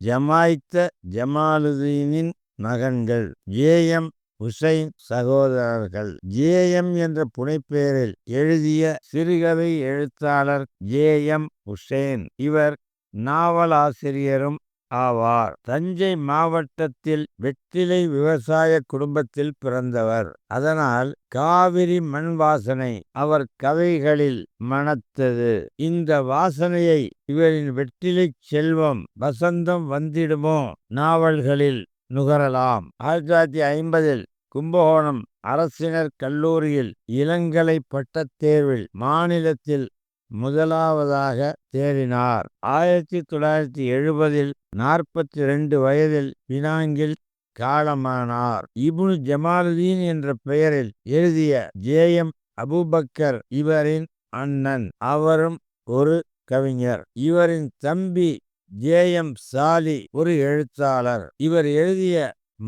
ஜமாய்த்த ஜமாலுதீனின் மகன்கள் ஜேஎம் ஹுசைன் சகோதரர்கள். ஜேஎம் என்ற புனைப்பெயரில் எழுதிய சிறுகதை எழுத்தாளர் ஜேஎம் ஹுசைன் இவர் நாவலாசிரியரும் ஆவார். தஞ்சை மாவட்டத்தில் வெற்றிலை விவசாய குடும்பத்தில் பிறந்தவர். அதனால் காவிரி மண் வாசனை அவர் கதைகளில் மணத்தது. இந்த வாசனையை இவரின் வெற்றிலை செல்வம் வசந்தம் வந்திடுமோ நாவல்களில் நுகரலாம். ஆயிரத்தி தொள்ளாயிரத்தி ஐம்பதில் கும்பகோணம் அரசினர் கல்லூரியில் இளங்கலை பட்டத் தேர்வில் மாநிலத்தில் முதலாவதாக தேறினார் ஆயிரத்தி தொள்ளாயிரத்தி எழுபதில் நாற்பத்தி ரெண்டு வயதில் பினாங்கில் காலமானார். இபுனு ஜமாலுதீன் என்ற பெயரில் எழுதிய ஜேஎம் அபுபக்கர் இவரின் அண்ணன். அவரும் ஒரு கவிஞர். இவரின் தம்பி ஜேஎம் சாலி ஒரு எழுத்தாளர். இவர் எழுதிய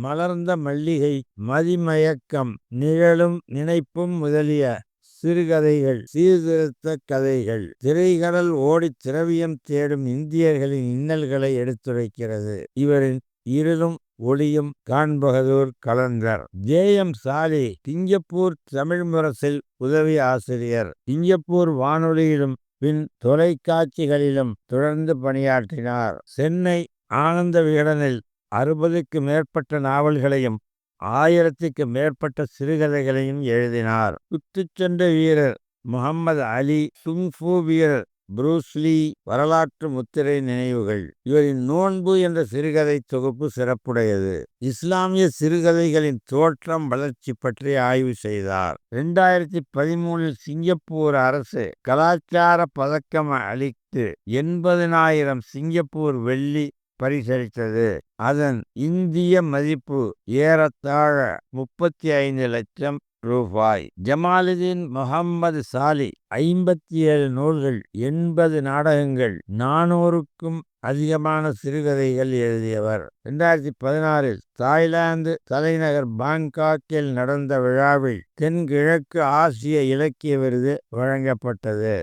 மலர்ந்த மல்லிகை மதிமயக்கம் நிழலும் நினைப்பும் முதலிய சிறுகதைகள் சீர்திருத்த கதைகள் திரைகடல் ஓடி திரவியம் தேடும் இந்தியர்களின் இன்னல்களை எடுத்துரைக்கிறது. இவரின் இருளும் ஒளியும் காண்பகதூர் கலந்தர். ஜேஎம் சாலி சிங்கப்பூர் தமிழ் முரசில் உதவி ஆசிரியர். சிங்கப்பூர் வானொலியிலும் பின் தொலைக்காட்சிகளிலும் தொடர்ந்து பணியாற்றினார். சென்னை ஆனந்த விகடனில் அறுபதுக்கு மேற்பட்ட நாவல்களையும் ஆயிரத்துக்கு மேற்பட்ட சிறுகதைகளையும் எழுதினார். குத்துச்சண்டை வீரர் முகமது அலி சுங்ஃபு வீரர் புரூஸ்லி வரலாற்று முத்திரை நினைவுகள். இவரின் நோன்பு என்ற சிறுகதை தொகுப்பு சிறப்புடையது. இஸ்லாமிய சிறுகதைகளின் தோற்றம் வளர்ச்சி பற்றி ஆய்வு செய்தார். இரண்டாயிரத்தி பதிமூணில் சிங்கப்பூர் அரசு கலாச்சார பதக்கம் அளித்து எண்பதினாயிரம் சிங்கப்பூர் வெள்ளி பரிசளித்தது அதன் இந்திய மதிப்பு ஏறத்தாழ முப்பத்தி ஐந்து லட்சம் ரூபாய். ஜமாலுதீன் முகம்மது சாலி ஐம்பத்தி ஏழு நூல்கள் எண்பது நாடகங்கள் நானூறுக்கும் அதிகமான சிறுகதைகள் எழுதியவர். இரண்டாயிரத்தி பதினாறில் தாய்லாந்து தலைநகர் பாங்காக்கில் நடந்த விழாவில் தென்கிழக்கு ஆசிய இலக்கிய விருது வழங்கப்பட்டது.